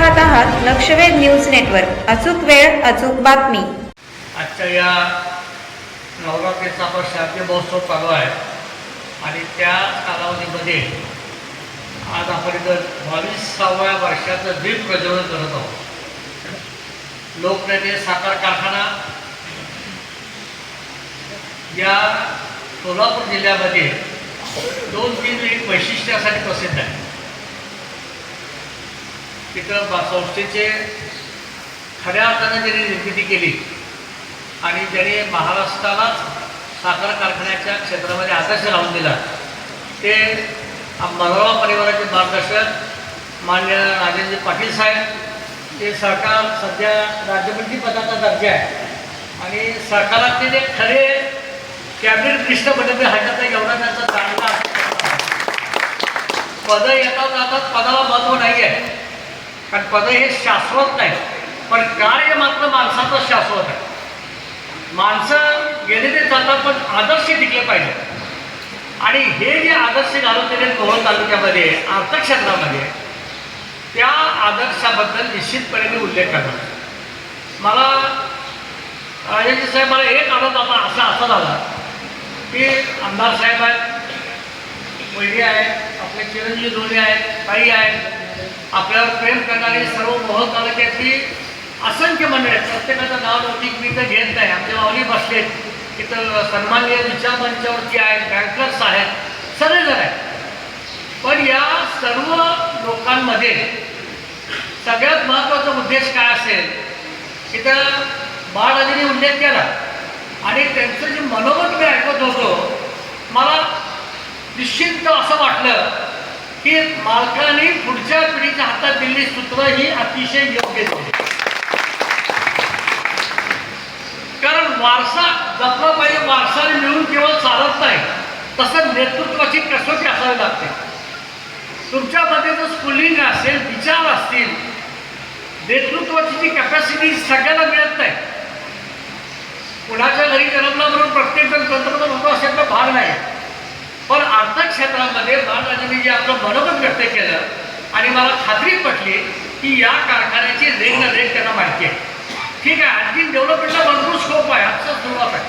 पाहत आहात लक्षवेध news network. अचूक वेळ अचूक बातमी. आजच्या या नवरात्रीचा आपण शारदीय महोत्सव चालू आहे. आणि त्या कालावधीमध्ये आज आपण इथं बावीसाव्या वर्षाचं दीप प्रज्वलन करत आहोत. लोकनेते साखर कारखाना या सोलापूर जिल्ह्यामध्ये दोन तीन एक वैशिष्ट्यासाठी प्रसिद्ध आहे. तिथं बा संस्थेचे खऱ्या अर्थानं त्यांनी निर्मिती केली. आणि ज्यांनी महाराष्ट्रालाच साखर कारखान्याच्या क्षेत्रामध्ये आदर्श लावून दिला. ते मनोरमा परिवाराचे मार्गदर्शक मान्य राजेंद्र पाटील साहेब. ते सरकार सध्या राज्यमंत्री पदाचा दर्जा आहे. आणि सरकारातले जे खरे कॅबिनेट मिनिस्टर बनवले ह्याच्यात एवढा त्यांचा चांगला पदं येतात जातात पदाला महत्त्व नाही आहे कारण पद हे शाश्वत नाही पण कार्य मात्र माणसाचं शाश्वत आहे. माणसं गेले ते चालतात पण आदर्श टिकले पाहिजे आणि हे जे आदर्श घालून दिले कोहळ तालुक्यामध्ये अर्थक्षेत्रामध्ये त्या आदर्शाबद्दल निश्चितपणे मी उल्लेख करणार मला राजेंद्र साहेब मला एक आनंद आता असा असा झाला की आमदार साहेब आहेत मुलगी आहेत आपले चिरंजीव धोनी आहेत ताई आहेत आपल्यावर प्रेम करणारी सर्व मोहोळ तालुक्यातली असंख्य मंडळी आहेत. प्रत्येकाचं नाव नव्हती मी तर घेत नाही. आमच्या माऊली बसलेत इथं सन्माननीय विचार मंचावरती आहेत बँकर्स आहेत सगळेजण आहेत. पण या सर्व लोकांमध्ये सगळ्यात महत्त्वाचा उद्देश काय असेल? तिथं बाळराजेने उल्लेख केला. आणि त्यांचं जे मनोगत मी ऐकत होतो मला निश्चिंत असं वाटलं की मालकाने पुढच्या पिढीच्या हातात दिलेली सूत्र ही अतिशय योग्य दिली. कारण वारसा जपला पाहिजे वारसाने मिळून केवळ चालत नाही तसं नेतृत्वाची कसोटी असावी लागते. तुमच्यामध्ये जर स्कुलिंग असेल विचार असतील नेतृत्वाची जी कॅपॅसिटी सगळ्यांना मिळत नाही. कुणाच्या घरी जन्मला म्हणून प्रत्येकजण तंत्रज्ञान होतो असेल तर भाग नाही. पण अर्थक्षेत्रामध्ये महाराजांनी जे आपलं मनोगत व्यक्त केलं आणि मला खात्री पटली की या कारखान्याची रेंग ना त्यांना माहिती आहे. ठीक आहे आणखी डेव्हलपमेंटला भरपूर स्कोप आहे आजचं सुरुवात आहे.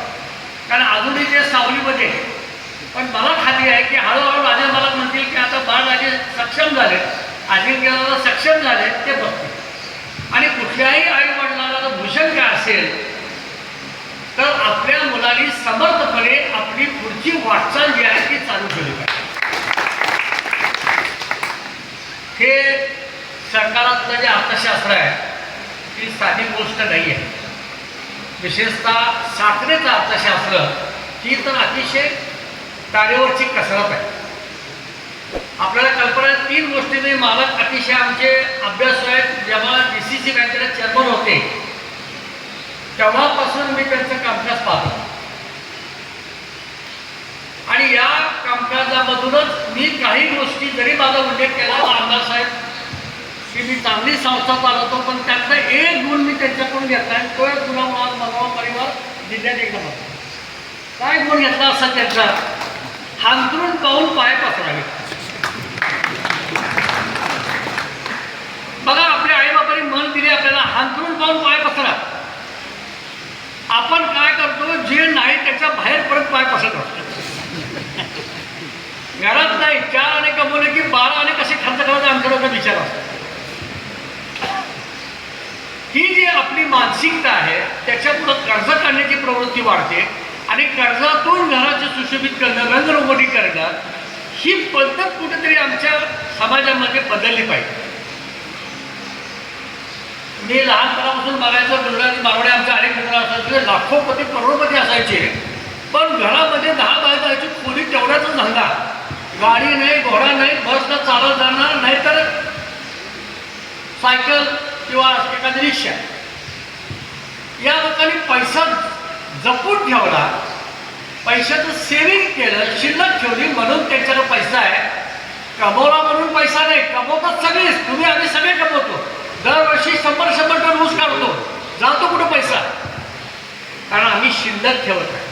कारण अजूनही ते सावलीमध्ये आहे. पण मला खात्री आहे की हळूहळू राजे मला म्हणतील की आता बाळराजे सक्षम झाले अजिंक्यला सक्षम झाले ते बघतील. आणि कुठल्याही आई वडिलाला भूषण काय असेल तर आपल्या मुलांनी समर्थपणे आपली पुढची वाटचाल जी आहे ती चालू केली पाहिजे. हे सरकारातलं जे अर्थशास्त्र आहे ती साधी गोष्ट नाही आहे विशेषतः साखरेचं अर्थशास्त्र ही तर अतिशय तारेवरची कसरत आहे. आपल्याला कल्पना तीन गोष्टींनी मालक अतिशय आमचे अभ्यास आहेत जेव्हा डी सी सी बँकेला चेअरमन होते तेव्हापासून मी त्यांचं कामकाज पाहतो. आणि या कामकाजामधूनच मी काही गोष्टी जरी माझा उल्लेख केला आमदार साहेब की मी चांगली संस्था चालवतो पण त्यातला एक गुण मी त्यांच्याकडून घेतला आहे तो एक गुणामुळे मनोवा परिवार जिल्ह्यात एकदम काय गुण घेतला असा त्यांचा? हांतरून पाहून पाय पसरावे. बघा आपल्या आईबापांनी मन दिले आपल्याला. हांतरून पाहून पाय पसरा. आपण काय करतो जे नाही त्याच्या बाहेर परत पाय पसरत असतो घरात नाही चार आणि कमवले की बारा आणि कसे खर्च करायचा आमच्याकडे विचार असतो ही जी आपली मानसिकता आहे त्याच्यामुळं कर्ज काढण्याची प्रवृत्ती वाढते आणि कर्जातून घराचे सुशोभित करणं रंगरोगणी करणं ही पद्धत कुठेतरी आमच्या समाजामध्ये बदलली पाहिजे. मी लहानपणापासून बघायचं गुजराती मारवाडे आमच्या अनेक मित्र असायचे लाखोपती करोडपती असायचे. पण घरामध्ये दहा बायकाची खोली तेवढ्याच धंदा गाडी नाही घोडा नाही बसनं चालत जाणार नाहीतर सायकल किंवा एखादी रिक्षा. या लोकांनी पैसा जपून ठेवला. पैशाचं सेविंग केलं शिल्लक ठेवली म्हणून त्यांच्याकडे पैसा आहे. कमवला म्हणून पैसा नाही कमवतात सगळेच तुम्ही आम्ही सगळे कमवतो. दरवर्षी शंभर शंभर टन ऊस काढतो. जातो कुठं पैसा? कारण आम्ही शिल्लक ठेवत आहे.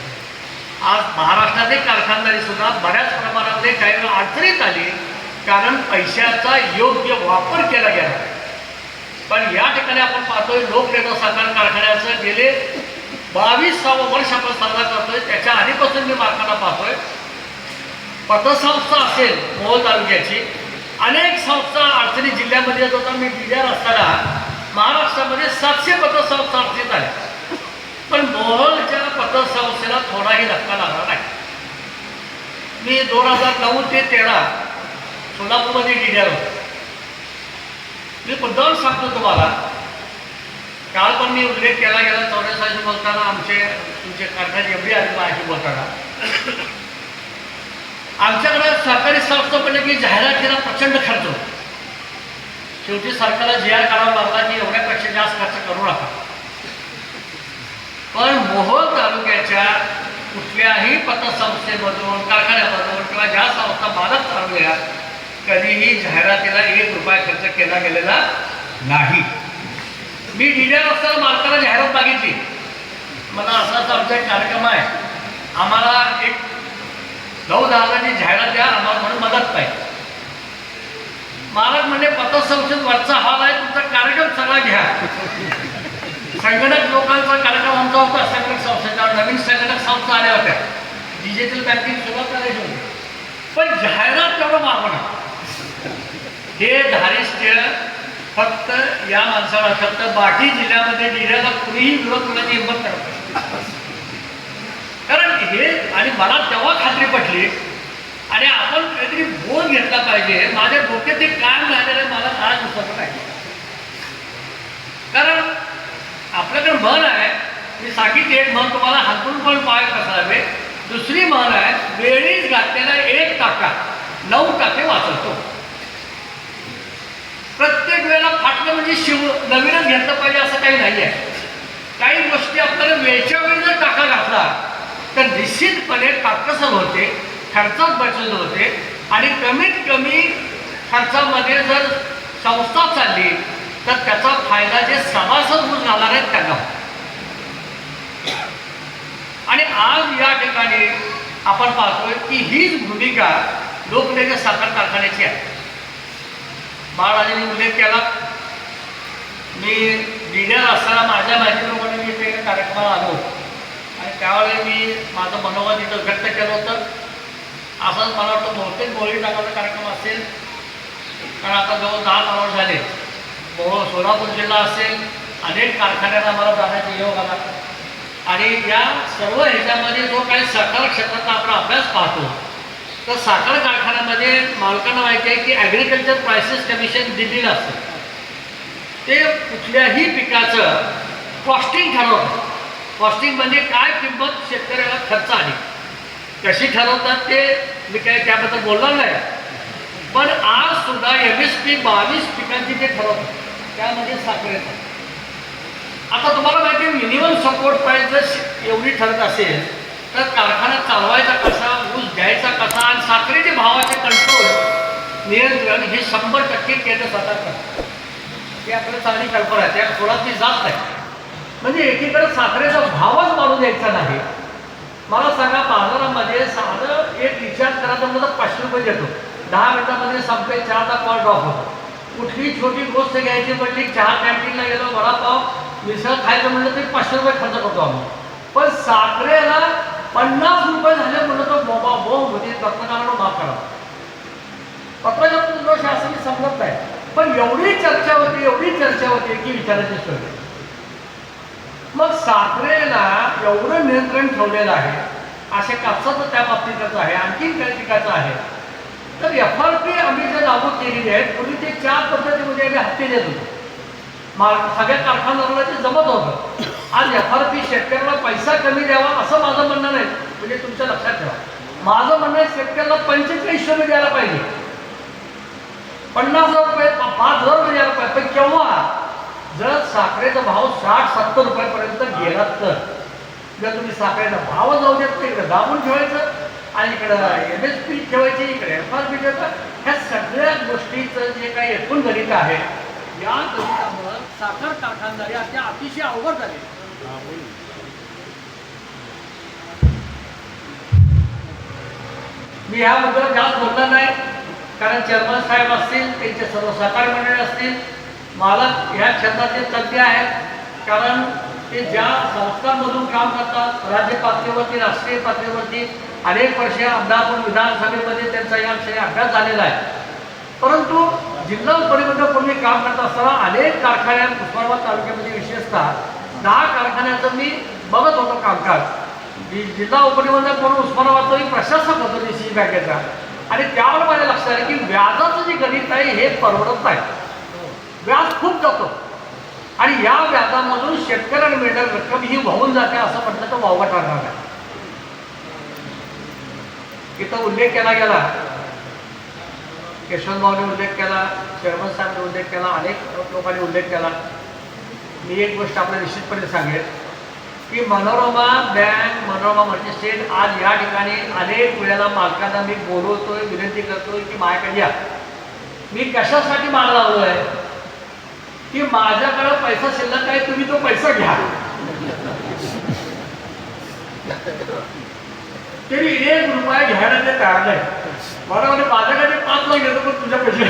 आज महाराष्ट्रातले कारखानदारी सुद्धा बऱ्याच प्रमाणामध्ये काही वेळा अडचणीत आली. कारण पैशाचा योग्य वापर केला गेला. पण या ठिकाणी आपण पाहतोय लोकनेता साखर कारखान्याचं गेले बावीसावं वर्ष आपण साजरा करतोय. त्याच्या आधीपासून मी कारखाना पाहतोय. पतसंस्था असेल मोहोळ तालुक्याची अनेक संस्था अडचणी जिल्ह्यामध्ये येत होता. मी जिल्ह्यात असताना महाराष्ट्रामध्ये सातशे पतसंस्था अडचणीत आल्या पण मोहोळच्या पतसंस्थेला थोडाही धक्का लागला नाही. मी दोन हजार नऊ ते तेरा सोलापूरमध्ये डिग्यार होतो मी मुद्दाम सांगतो तुम्हाला काल पण मी उल्लेख केला गेला चौऱ्यासाशी बोलताना आमचे तुमचे कारखाने एवढी आली माझी बोलताना. आमच्याकडे सरकारी संस्था पडले की जाहिरातीला प्रचंड खर्च. होतो शेवटी सरकारला जी आर करावा लागला की एवढ्यापेक्षा जास्त खर्च करू नका. पण मोहोळ तालुक्याच्या कुठल्याही पतसंस्थेमधून कारखान्यामधून किंवा ज्या संस्था मालक चालवल्या कधीही जाहिरातीला एक रुपया खर्च केला गेलेला नाही. मी डिलर असताना मालकाला जाहिरात मागितली. मला असाच आमचा एक कार्यक्रम आहे. आम्हाला एक नऊ दहाची जाहिरात द्या आम्हाला म्हणून मदत पाहिजे महाराज म्हणजे पतसंस्थेत वरचा हॉल आहे तुमचा कार्यक्रम सगळा घ्या. संगणक लोकांचा कार्यक्रम आमचा होता संगणक संस्थेचा नवीन संगणक संस्था आल्या होत्या. डिजिटल बँकिंग सुरुवात करायची होती. पण जाहिरात तेवढं मागवणार हे धारिष्ट्य फक्त या माणसाला फक्त बाकी जिल्ह्यामध्ये जिल्ह्याला कुणीही विरोध करण्याची हिंमत करत नाही. कारण हे आणि मला तेव्हा खात्री पटली आणि आपण काहीतरी बोध घेतला पाहिजे. माझ्या डोक्यात ते काम झालेलं मला काय दिसत पाहिजे कारण आपल्याकडे मन आहे मी सांगितले एक मन तुम्हाला हातून पण पाय कसावे दुसरी म्हण आहे वेळीच घातलेला एक टाका नऊ टाके वाचवतो. प्रत्येक वेळेला फाटलं म्हणजे शिव नवीनच घेतलं पाहिजे असं काही नाही आहे काही गोष्टी आपल्याला वेळच्या वेळी जर टाका घातला तर निश्चितपणे काटकसर होते खर्चात बचत होते आणि कमीत कमी खर्चामध्ये जर संस्था चालली तर त्याचा फायदा जे सभासद म्हणून जाणार आहेत त्यांना आणि आज या ठिकाणी आपण पाहतोय की हीच भूमिका लोकनेते साखर कारखान्याची आहे. बाळाजीने उल्लेख केला मी लिडर असताना माझ्या माहितीप्रमाणे मी ते कार्यक्रमाला आलो होतो. त्यावेळी मी माझं मनोगत इथं व्यक्त केलं होतं. असंच मला वाटतं बहुतेक बोली टाकाचा कार्यक्रम असेल. कारण आता जवळ दहा करोड झाले. मोहोळ सोलापूर जिल्हा असेल अनेक कारखान्यांना मला जाण्याचा योग आला आणि या सर्व ह्याच्यामध्ये जो काही साखर क्षेत्राचा आपण अभ्यास पाहतो तर साखर कारखान्यामध्ये मालकांना माहिती आहे की ॲग्रिकल्चर प्रायसेस कमिशन दिलेलं असतं. ते कुठल्याही पिकाचं कॉस्टिंग ठरवतं कॉस्टिंग म्हणजे काय किंमत शेतकऱ्याला खर्च आली? कशी ठरवतात ते मी काही त्याबद्दल बोलणार नाही. पण आज सुद्धा एम एस पी बावीस पिकांची ते ठरवतात. त्यामध्ये साखरेचा आता तुम्हाला माहिती आहे मिनिमम सपोर्ट प्राईस जर एवढी ठरत असेल तर कारखाना चालवायचा कसा ऊस द्यायचा कसा आणि साखरेच्या भावाचे कंट्रोल नियंत्रण हे शंभर टक्के केंद्र सरकार करतात ते आपल्याला चांगली कल्पना आहे. त्या थोडा ती जात नाही. म्हणजे एकीकडे साखरेचा भावच वाढू द्यायचा नाही. मला सांगा बाजारामध्ये साधं एक रिचार्ज करायचं म्हणलं तर पाचशे रुपये देतो. दहा मिनिटामध्ये संपले चहाचा कॉल ड्रॉप होतो. कुठली छोटी गोष्ट घ्यायची म्हटली चहा कॅन्टीनला गेलो वडापाव मिसळ खायचं म्हणलं तरी पाचशे रुपये खर्च करतो आम्ही. पण साखरेला पन्नास रुपये झाले म्हणलं तो मोबा बो म्हणजे पत्रकारांना माफ करा. पत्रकार दोष असं मी समजत नाही पण एवढी चर्चा होती एवढी चर्चा होती की विचारायची सोय. मग साखरेला एवढं नियंत्रण ठेवलेलं आहे असे कापसाचं त्या बाबतीतच आहे आणखीन काही पिकाचं आहे. तर एफ आर पी आम्ही जे लागू केलेली आहे पूर्वी ते चार पद्धतीमध्ये आम्ही हप्ते देत होतो. सगळ्या कारखानदाराला ते जमत होतं. आज एफ आर पी शेतकऱ्याला पैसा कमी द्यावा असं माझं म्हणणं नाही म्हणजे तुमच्या लक्षात ठेवा. माझं म्हणणं आहे शेतकऱ्याला पंचेचाळीसशे रुपये द्यायला पाहिजे. पन्नास हजार रुपये पाच हजार रुपये द्यायला पाहिजे. पण केव्हा? जर साखरेचा भाव साठ सत्तर रुपयापर्यंत गेला तर जर तुम्ही साखरेचा भाव जाऊ देत इकडे दाबून ठेवायचं आणि इकडं एम एस पी ठेवायची इकडे एफ आर पी ठेवायचं ह्या सगळ्या गोष्टीचं जे काही एकूण गणित आहे या गणितामुळं साखर कारखानदारी आता अतिशय अवघड झाले. मी ह्या मुद्द्यावर जास्त बोलणार नाही कारण चेअरमन साहेब असतील त्यांचे सर्व सहकारी मंडळी असतील मला ह्या क्षेत्राचे तज्ज्ञ आहेत. कारण ते ज्या संस्थांमधून काम करतात राज्य पातळीवरती राष्ट्रीय पातळीवरती अनेक वर्षे आमदार विधानसभेमध्ये त्यांचा या विषयी अभ्यास झालेला आहे. परंतु जिल्हा उपनिबंधकपूर्वी काम करत असताना अनेक कारखान्यात उस्मानाबाद तालुक्यामध्ये विशेषतः दहा कारखान्याचं मी बघत होतो कामकाज. जिल्हा उपनिबंधक म्हणून उस्मानाबादचा मी प्रशासक होतो डी सी बँकेचा आणि त्यावर माझ्या लक्षात आलं की व्याजाचं जे गणित आहे हे परवडत नाही. व्याज खूप जातो. आणि या व्याजामधून शेतकऱ्यांना मिळणारी रक्कम ही वाहून जाते असं म्हटलं तर वावगा ठरणार आहे इथं उल्लेख केला गेला. केशवभाऊने उल्लेख केला चेअरमन साहेबांनी उल्लेख केला अनेक लोकांनी उल्लेख केला. मी एक गोष्ट आपल्याला निश्चितपणे सांगेल की मनोरमा बँक मनोरमा मल्टीस्टेट आज या ठिकाणी अनेक वेळेला मालकांना मी बोलवतोय विनंती करतोय की माझ्याकडे या मी कशासाठी माग लावलो आहे की माझ्याकडे पैसा शिल्लक आहे तुम्ही तो पैसा घ्या. तरी एक रुपया घ्यायला ते तयार नाही. मला म्हणजे माझ्याकडे पाच लाख घेतो पण तुझ्या पैसे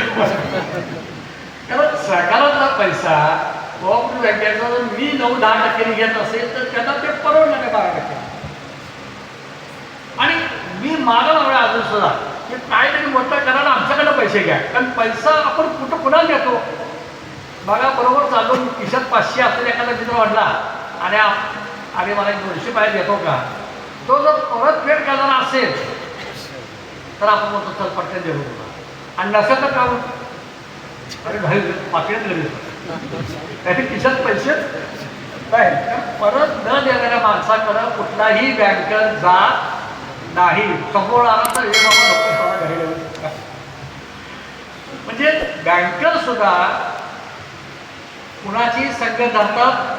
कारण सरकारातला पैसा कोऑपरेटिव्ह बँकेचा जर मी नऊ दहा टक्क्यांनी घेत असेल तर त्यांना ते परवडणार नाही बारा टक्के. आणि मी मागं लागला अजून सुद्धा की काहीतरी मोठं करा आमच्याकडे पैसे घ्या. कारण पैसा आपण कुठं कुणाला घेतो बघा बरोबर चालून खिशात पाचशे असलेला एखादा मित्र वाढला आणि अरे मला एक दोनशे बाहेर देतो का? तो जर परत फेड करणारा असेल तर आपण म्हणतो चल पटकन देऊ तुला. आणि नसेल तर काम अरे भाई पाकिटात घरी त्याचे खिशात पैसेच नाही. परत न देणाऱ्या माणसाकडं कुठलाही बँकर जात नाही. समोर आला तर हे बाबा नको घरी म्हणजे बँकर सुद्धा कुणाची संगत धरतात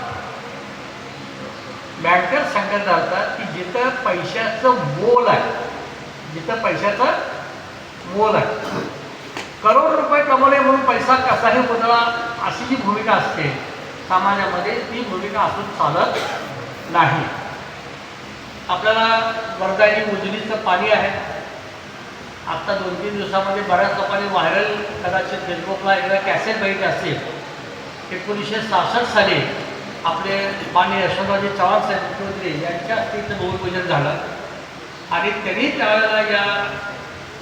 बँकर संगत धरतात की जिथं पैशाचं मोल आहे. जिथं पैशाचं मोल आहे. करोड रुपये कमवले म्हणून पैसा कसाही बदला अशी जी भूमिका असते समाजामध्ये ती भूमिका असून चालत नाही. आपल्याला वर्धानी उजनीचं पाणी आहे. आत्ता दोन तीन दिवसामध्ये बऱ्याच लोकांनी व्हायरल कदाचित फेसबुकला एकदा कॅसेट बघितली असेल एकोणीसशे सहासष्ट साली आपले माननीय यशवंतरावजी चव्हाण साहेब मुख्यमंत्री यांच्या हस्ते इथं भूमिपूजन झालं. आणि त्यांनी त्यावेळेला या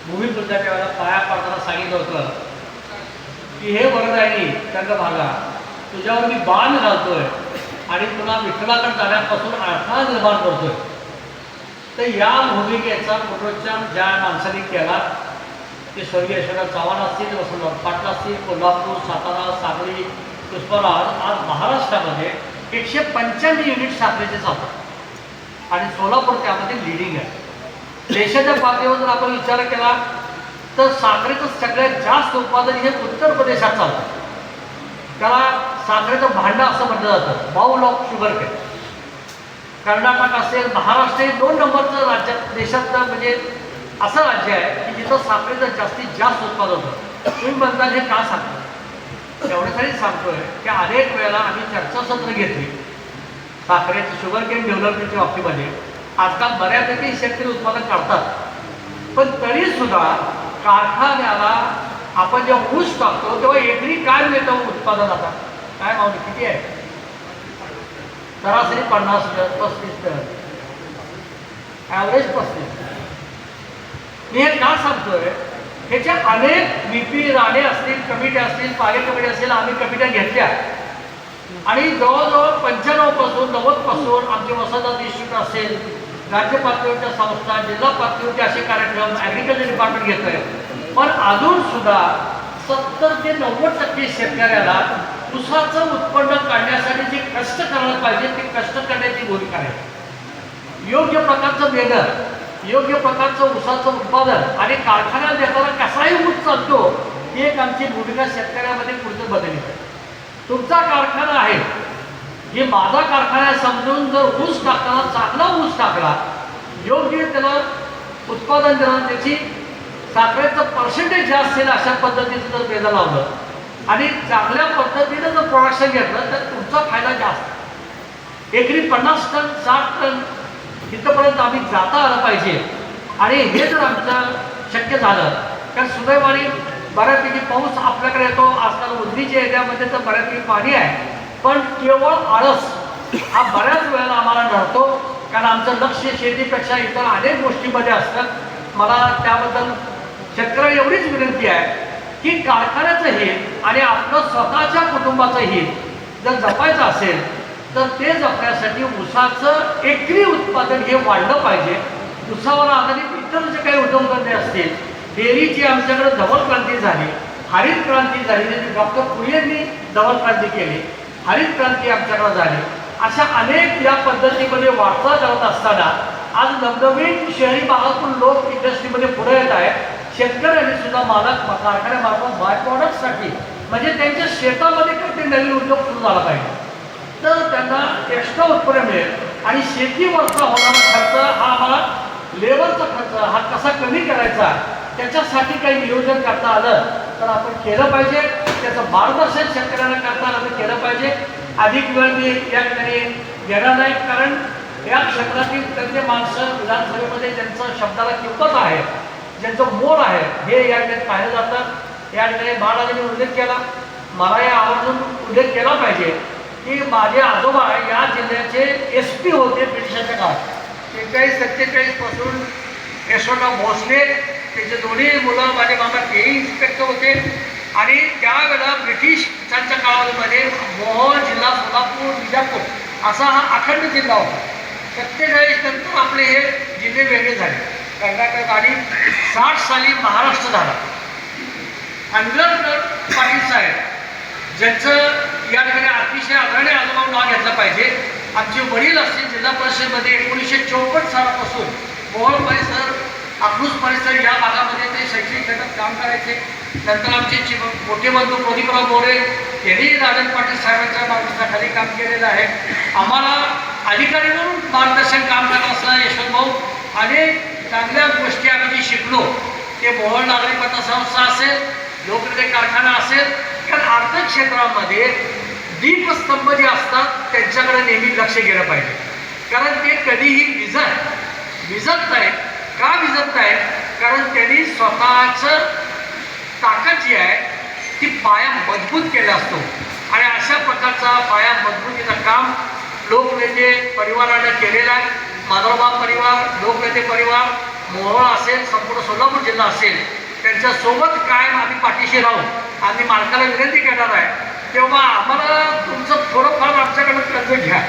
भूमिपूजनाच्या वेळेला पाया पाडताना सांगितलं होतं की हे वरदायनी त्यांना भागा. तुझ्यावर मी बाण घालतोय आणि तुला विठ्ठलाकडे जाण्यापासून अडथळा निर्माण करतोय. तर या भूमिकेचा पुनरुच्चार ज्या माणसाने केला ते स्वर्गीय यशवंतराव चव्हाण असतील वसंतराव पाटला असतील कोल्हापूर सातारा सांगली उस्मानाबाद आज महाराष्ट्रामध्ये एकशे पंच्याण्णव युनिट साखरेचे चालतात आणि सोलापूर त्यामध्ये लिडिंग आहे. देशाच्या पातळीवर जर आपण विचार केला तर साखरेचं सगळ्यात जास्त उत्पादन हे उत्तर प्रदेशात चालतं त्याला साखरेचं भांडं असं म्हटलं जातं bowl of sugar cane Karnataka असेल महाराष्ट्र हे दोन नंबरचं राज्यात देशातलं म्हणजे असं राज्य आहे की जिथं साखरेचं जास्तीत जास्त उत्पादन होतं. तुम्ही म्हणता हे का सांगता एवढ्यासाठी सांगतोय. की अनेक वेळेला आम्ही चर्चासत्र घेतली. साखरेचं शुगर केन डेव्हलपमेंटच्या बाबतीमध्ये आजकाल बऱ्यापैकी शेतकरी उत्पादन काढतात. पण तरी सुद्धा कारखान्याला आपण जेव्हा ऊस टाकतो तेव्हा एकरी काय मिळतं उत्पादन आता काय मावली किती आहे? सरासरी पन्नास टन पस्तीस टन ॲव्हरेज पस्तीस मी हे का सांगतोय. ह्याच्या अनेक व्ही राणे असतील कमिट्या असतील पाले कमिटी असतील आम्ही कमिट्या घेतल्या. आणि जवळजवळ पंच्याण्णवपासून नव्वदपासून आमचे वसंत इन्स्टिट्यूट असेल राज्य पातळीवरच्या संस्था जिल्हा पातळीवरचे असे कार्यक्रम ॲग्रिकल्चर डिपार्टमेंट घेत आहे पण अजून सुद्धा सत्तर ते नव्वद टक्के शेतकऱ्याला ऊसाचं उत्पन्न काढण्यासाठी जे कष्ट करायला पाहिजे ते कष्ट करण्याची भूमिका आहे. योग्य प्रकारचं मेहनत. योग्य प्रकारचं ऊसाचं उत्पादन आणि कारखान्यात देताना कसाही ऊस चालतो ही एक आमची भूमिका शेतकऱ्यामध्ये पुढचं बदलली. आहे तुमचा कारखाना आहे. हे माझा कारखाना समजून जर ऊस टाकताना चांगला ऊस टाकला योग्य त्याला उत्पादन देणार त्याची साखरेचं पर्सेंटेज जास्त असेल अशा पद्धतीचं जर बेदा लावलं आणि चांगल्या पद्धतीनं जर प्रोडक्शन घेतलं तर तुमचा फायदा जास्त. एकरी पन्नास टन साठ टन तिथपर्यंत आम्ही जाता आलं पाहिजे. आणि हे जर आमचं शक्य झालं कारण सुदैवाने बऱ्यापैकी पाऊस आपल्याकडे येतो. आजकाल उजनीच्या एरियामध्ये तर बऱ्यापैकी पाणी आहे. पण केवळ आळस हा बऱ्याच वेळेला आम्हाला नडतो. कारण आमचं लक्ष शेतीपेक्षा इतर अनेक गोष्टीमध्ये असतं. मला त्याबद्दल शेतकऱ्याला एवढीच विनंती आहे की कारखान्याचं हित आणि आपलं स्वतःच्या कुटुंबाचं हित जर जपायचं असेल तर ते जपण्यासाठी ऊसाचं एकरी उत्पादन हे वाढलं पाहिजे. उसावर आधारित इतर जे काही उद्योगधंदे असतील डेअरीची आमच्याकडे धवल क्रांती झाली हरित क्रांती झाली ज्याची डॉक्टर पुरियांनी धवल क्रांती केली हरित क्रांती आमच्याकडे झाली. अशा अनेक या पद्धतीमध्ये वाटचाल जात असताना आज नवनवीन शहरी भागातून लोक इंडस्ट्रीमध्ये पुढे येत आहेत. शेतकऱ्यांनी सुद्धा मालक कारखान्यामार्फत बाय प्रॉडक्टसाठी म्हणजे त्यांच्या शेतामध्ये काहीतरी नवीन उद्योग सुरू झाला पाहिजे. तर त्यांना एक्स्ट्रा उत्पन्न मिळेल. आणि शेतीवरचा होणारा खर्च हा आम्हाला लेबरचा खर्च हा कसा कमी करायचा त्याच्यासाठी काही नियोजन करता आलं तर आपण केलं पाहिजे. त्याचं मार्गदर्शन शेतकऱ्यांना करता आलं तर केलं पाहिजे. अधिक वेळ मी या ठिकाणी घेणार नाही कारण या क्षेत्रातील तज्ञ माणसं विधानसभेमध्ये ज्यांचं शब्दाला किंमत आहे ज्यांचं मोल आहे हे या ठिकाणी पाहिलं जातं. या ठिकाणी महाराजांनी उल्लेख केला. मला या आवर्जून उल्लेख केला पाहिजे. की माझे आजोबा या जिल्ह्याचे एस पी होते ब्रिटिशांच्या काळात. शेहेचाळीस सत्तेचाळीसपासून यशवंतराव भोसले त्याचे दोन्ही मुलं माझे मामा तेही इन्स्पेक्टर होते. आणि त्यावेळेला ब्रिटिशांच्या काळामध्ये मोहोळ जिल्हा सोलापूर विजापूर असा हा अखंड जिल्हा होता. सत्तेचाळीस नंतर आपले हे जिल्हे वेगळे झाले. कर्नाटक आणि साठ साली महाराष्ट्र झाला. आंबेडकर पाटील साहेब ज्यांचं या ठिकाणी अतिशय आदरणीय अनुभव नाव घेतलं पाहिजे. आमचे वडील असतील जिल्हा परिषदेमध्ये एकोणीसशे चौपन्न सालापासून मोहोळ परिसर अकलूज परिसर या भागामध्ये ते शैक्षणिक क्षेत्रात काम करायचे. नंतर आमचे मोठे बंधू प्रदीपराव मोरे यांनी राजन पाटील साहेबांच्या मार्गदर्शनाखाली काम केलेलं आहे. आम्हाला अधिकारी म्हणून मार्गदर्शन काम करत असणारा यशवंत भाऊ अनेक चांगल्या गोष्टी आम्ही शिकलो ते मोहोळ नागरिक पतसंस्था असेल लोकनेते कारखाना असेल कारण आर्थिक क्षेत्रामध्ये दीपस्तंभ जे असतात त्यांच्याकडे नेहमी लक्ष गेलं पाहिजे. कारण ते कधीही विजत विजत नाहीत. का विजत नाही कारण त्यांनी स्वतःचं ताकद जी आहे ती पाया मजबूत केला असतो. आणि अशा प्रकारचा पाया मजबूतीचं काम लोकनेते परिवाराने केलेलं आहे. माधवबाब परिवार लोकनेते परिवार मोहोळ असेल संपूर्ण सोलापूर जिल्हा असेल. त्यांच्यासोबत कायम आम्ही पाठीशी राहू. आम्ही मालकाला विनंती करणार आहे तेव्हा आम्हाला तुमचं थोडंफार आमच्याकडून कर्ज घ्या.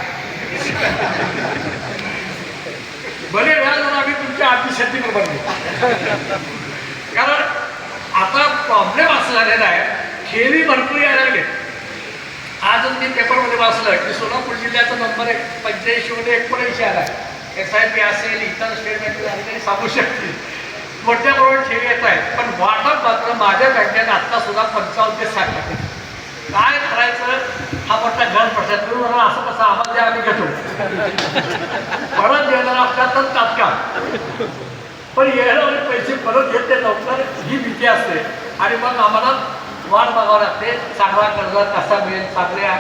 बरे वेळा जर आम्ही तुमच्या आर्थिक शक्तीप्रमाणे देऊ. कारण आता प्रॉब्लेम असं झालेला आहे खेळी भरपूर यायला लागले. आज मी पेपरमध्ये वाचलं की सोलापूर जिल्ह्याचा नंबर एक पंच्याऐंशीमध्ये एकोणऐंशी आला एस आय पी असेल इतर स्टेट बँकेचे अधिकारी सांगू शकतील. मोठ्या ठेवी येत आहेत. पण वाटप मात्र माझ्या बँकेने आत्ता सुद्धा पंचावन्न ते साठ टक्के. काय करायचं? हा मोठा गण पडतात. तुम्ही असं कसं आम्हाला द्या आम्ही घेतो. परत देणार असला तर तात्काळ. पण येणारे पैसे परत घेत लवकर ही भीती असते. आणि मग आम्हाला वाट बघावं लागते. चांगला कर्ज कसा मिळेल चांगल्या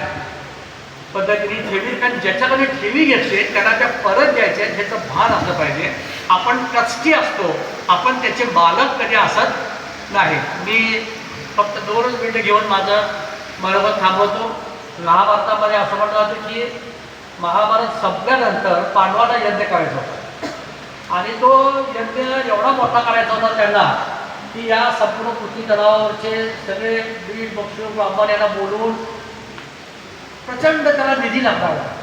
पद्धतीने ठेवी. कारण ज्याच्याकडे ठेवी घेतली त्यांना त्या परत द्यायच्या आहेत ह्याचं भान असलं पाहिजे. आपण ट्रस्टी असतो. आपण त्याचे मालक कधी असत नाही. मी फक्त दोनच मिनटं घेऊन माझं मनोगत थांबवतो. महाभारतामध्ये असं म्हटलं जातं की महाभारत संपल्यानंतर पांडवाला यज्ञ करायचा होता. आणि तो यज्ञ एवढा मोठा करायचा होता त्यांना की या संपूर्ण पृथ्वी तलावावरचे सगळे वीर बक्षू ब्राह्मण यांना बोलून प्रचंड त्याला निधी लागणार होता.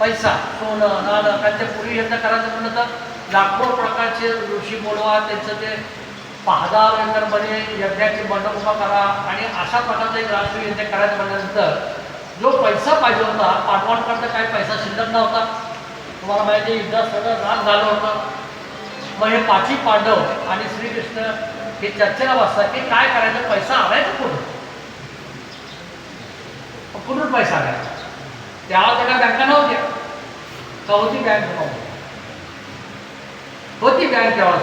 पैसा सोनं नाणं कारण ते पूर्वी यज्ञ करायचं म्हणलं तर लाखो प्रकारचे ऋषी बोलवा त्यांचं ते पहादार यंत्रमध्ये यज्ञाची मंडप करा आणि अशा प्रकारचं एक राष्ट्रीय यज्ञ करायचं म्हटल्यानंतर जो पैसा पाहिजे होता पांडवांकडनं काही पैसा शिल्लक नव्हता. तुम्हाला माहिती आहे युद्धात सगळं राग झालं होतं. मग हे पाची पांडव आणि श्रीकृष्ण हे चर्चेला बसतात की काय करायचं पैसा आणायचा कुठून? कुठून पैसा आणायचा? त्यावेळेला त्या बँका नव्हत्या चौथी बँक नव्हती होती बँक तेव्हा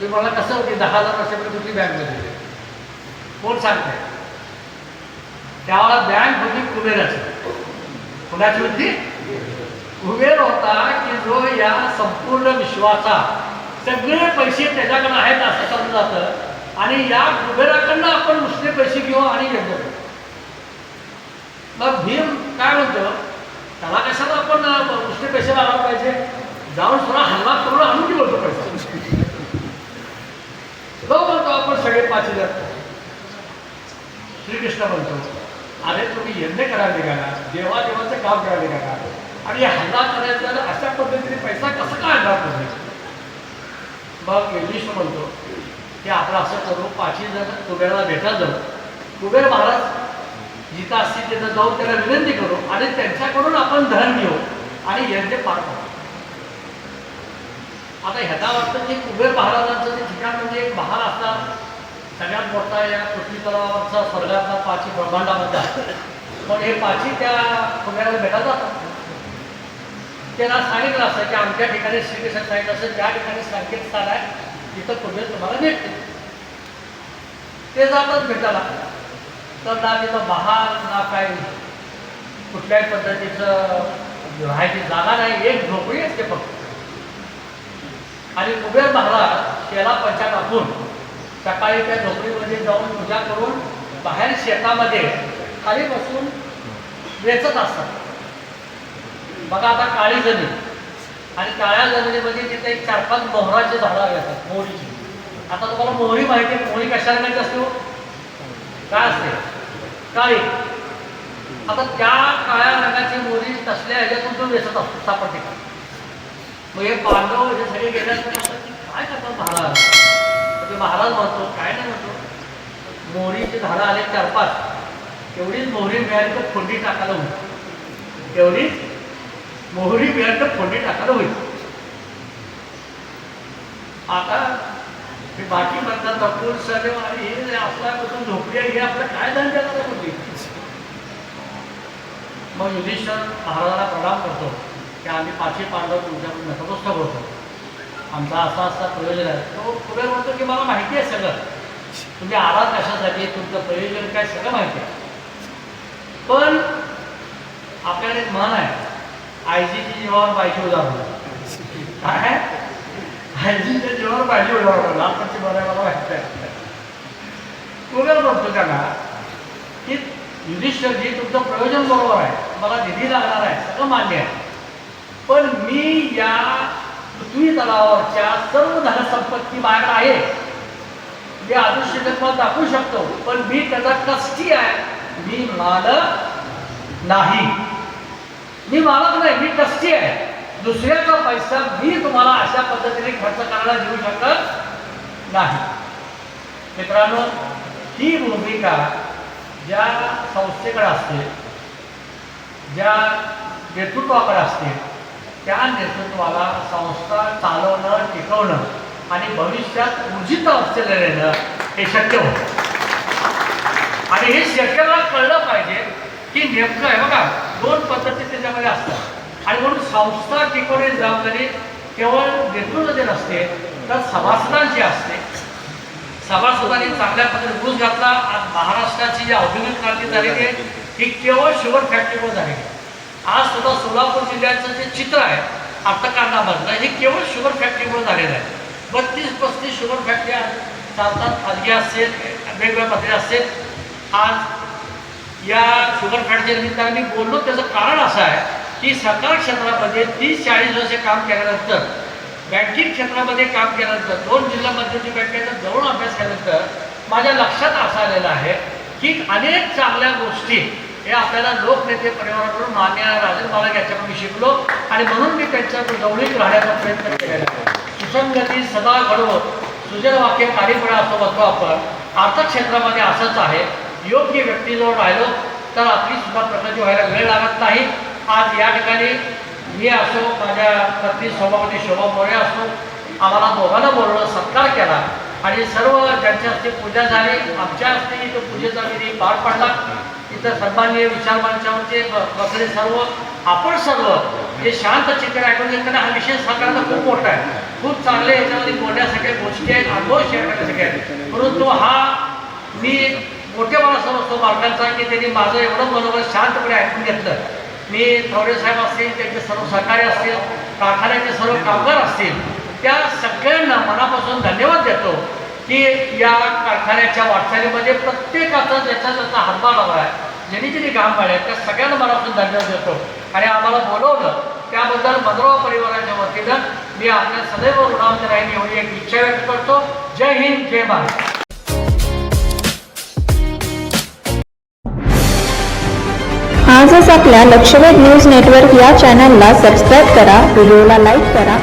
ते मला कसं होती दहा हजार वर्षापर्यंत होती बँकमध्ये. कोण सांगते त्यावेळेला बँक होती कुबेराची. कुणाची होती? कुबेर होता की जो या संपूर्ण विश्वाचा सगळे पैसे त्याच्याकडे आहेत असं समजलं जातं. आणि या कुबेराकडनं आपण नुसते पैसे घेऊ आणि घेतो मग भीम काय म्हणतो? त्याला कशाला आपण नुसते पैसे लावायला पाहिजे? जाऊन थोडा हल्ला करून आणून की बोलतो पैसा. बघ म्हणतो आपण सगळे पाच हजार. श्रीकृष्ण म्हणतो अरे तुम्ही यज्ञ करायला निघाला देवा देवाचं काम करायला निघाला. आणि हल्ला करायचा अशा पद्धतीने पैसा कसा काय आणणार तुम्ही? मग योगेश म्हणतो की आपण असं करू पाचही जण कुबेराला भेटा जाऊ. कुबेर महाराज जिथं असतील तिथं जाऊन त्याला विनंती करू आणि त्यांच्याकडून आपण धन घेऊ आणि यज्ञ पार करू. आता ह्याचा वाटतं की कुबेर महाराजांचं ते ठिकाण म्हणजे एक महाल असणार सगळ्यात मोठा या पृथ्वी तलावावरचा स्वर्गातला पाची ब्रह्मांडामध्ये आहे. पण हे पाची त्या कुबेराला भेटा जातात. त्यांना सांगितलं असं की आमच्या ठिकाणी श्रीकृष्ण सांगितलं असं त्या ठिकाणी संकेत स्थान आहे तिथं कुबेर तुम्हाला भेटते ते जातात भेटायला. तर ना तिथं महाल ना काही कुठल्याही पद्धतीचं राहायची जागा नाही एक झोपडी असते फक्त. आणि कुबेर महाराज त्याला पंचा टाकून सकाळी त्या झोपडीमध्ये जाऊन पूजा करून बाहेर शेतामध्ये खाली बसून वेचत असतात. बघा आता काळी जमीन आणि काळ्या जमिनीमध्ये तिथे एक चार पाच मोहराचे झाडं येतात मोहरीची. आता तुम्हाला मोहरी माहिती आहे मोहरी कशाला माहिती असते हो? काय असते? काळी. आता त्या काळ्या रंगाची मोहरी तसल्या ह्याच्यातून तो वेचत असतो सापडते. का मग हे पांडव हे सगळे गेल्यानंतर म्हणतात की काय करतात महाराज? ते महाराज म्हणतो काय नाही म्हणतो. मोहरीची झाडं आले चार पाच. एवढीच मोहरी मिळाली तर फोंडी टाकायला होईल. तेवढीच मोहरी मिळाली तर फोंडी टाकायला होईल. आता हे बाकी म्हणतात नकुल सदैव आणि हे आपल्यापासून झोपडी आहे हे आपलं काय धन देणार होती मग युधिष्ठर महाराजाला प्रणाम करतो. की आम्ही पाचशे पांडव तुमच्याकडून नतमस्तक होतो. आमचा असा असा प्रयोजन आहे. तो कुबेर म्हणतो की मला माहिती आहे सगळं. तुम्ही आलात कशासाठी तुमचं प्रयोजन काय सगळं माहिती आहे. पण आपल्याकडे एक म्हण आहे. आयजीची जीवावर पाहिजे उदाहरण काय? आयजीच्या जीवावर पाहिजे उदाहरण लहानपणची बरं मला माहिती आहे. कुबेर म्हणतो त्यांना की युधिष्ठरजी तुमचं प्रयोजन बरोबर आहे. मला निधी लागणार आहे. सगळं मान्य आहे. पण मी या पृथ्वी तलावावरच्या सर्व धनसंपत्ती माझ्याकडे आहे. मी आदर्श जन्मात दाखवू शकतो पण मी त्याचा कष्टी आहे. मी मालक नाही. मी मालक नाही मी कष्टी आहे. दुसऱ्याचा पैसा मी तुम्हाला अशा पद्धतीने खर्च करायला देऊ शकत नाही. मित्रांनो ही भूमिका ज्या संस्थेकडे असते ज्या नेतृत्वाकडे असते त्या नेतृत्वाला संस्था चालवणं टिकवणं आणि भविष्यात ऊर्जित अवस्थेला नेणं हे शक्य होतं. आणि हे शक्यला कळलं पाहिजे की नेमकं आहे बघा दोन पद्धती त्याच्यामध्ये असतात. आणि म्हणून संस्था टिकवण्याची जबाबदारी केवळ नेतृत्वाची नसते तर सभासदांची असते. सभासदांनी चांगल्या पद्धतीने घुस घातला आज महाराष्ट्राची जी औद्योगिक क्रांती झालेली आहे ही केवळ शुगर फॅक्टरीवर झालेली आहे. आज सुद्धा सोलापूर जिल्ह्याचं जे चित्र आहे अर्थकारणामधलं हे केवळ शुगर फॅक्टरीमुळे झालेलं आहे. बत्तीस पस्तीस शुगर फॅक्टरी चालतात खाजगी असेल वेगवेगळ्या पद्धती असेल. आज या शुगर फॅक्टरीच्या निमित्ताने मी बोललो त्याचं कारण असं आहे की सरकार क्षेत्रामध्ये तीस चाळीस वर्षे काम केल्यानंतर बँकिंग क्षेत्रामध्ये काम केल्यानंतर दोन जिल्हा मध्यवर्ती बँकेचा जवळ अभ्यास केल्यानंतर माझ्या लक्षात असं आलेलं आहे की अनेक चांगल्या गोष्टी हे आपल्याला लोकनेते परिवाराकडून मान्य राजन बालक यांच्याकडून शिकलो आणि म्हणून मी त्यांच्याकडून जवळीक राहण्याचा प्रयत्न केलेला सुसंगती सदा घडवत सुजन वाक्य कार्यपणा असं म्हणतो आपण. आर्थिक क्षेत्रामध्ये असंच आहे. योग्य व्यक्तीजवळ राहिलो तर आपली सुद्धा प्रगती व्हायला वेळ लागत नाही. आज या ठिकाणी मी असो माझ्या पत्नी सभापती शोभा मोरे असो आम्हाला दोघांना बोलवलं सत्कार केला. आणि सर्व ज्यांच्या हस्ते पूजा झाली आमच्या हस्ते तो पूजेचा विधी पार पडला. तिथं सर्वांनी विचार मंचावरचे ब- बसले सर्व आपण सर्व जे शांत चित्र ऐकून घेताना हा विषय साकारायचा खूप मोठा आहे. खूप चांगले याच्यामध्ये बोलण्यासारख्या गोष्टी आहेत अनुभव शेअर करण्यासारखे आहेत. परंतु हा मी मोठ्या मला समजतो मालकांचा की त्यांनी माझं एवढं बरोबर शांतपणे ऐकून घेतलं. मी थोडे साहेब असतील त्यांचे सर्व सहकारी असतील कारखान्याचे सर्व कामगार असतील त्या सगळ्यांना मनापासून धन्यवाद देतो. की या कारखान्याच्या वाटचालीमध्ये प्रत्येकाचा ज्याचा त्याचा हातभार लावला आहे ज्यांनी ज्यांनी काम पाहिलं त्या सगळ्यांना मनापासून धन्यवाद देतो. आणि आम्हाला बोलवलं त्याबद्दल मनोवा परिवाराच्या वतीनं मी आपल्या सदैव ऋणामध्ये राहील एवढी एक इच्छा व्यक्त करतो. जय हिंद जय भारत. आजच आपल्या लक्षवेध न्यूज नेटवर्क या चॅनलला सबस्क्राईब करा व्हिडिओला लाईक करा.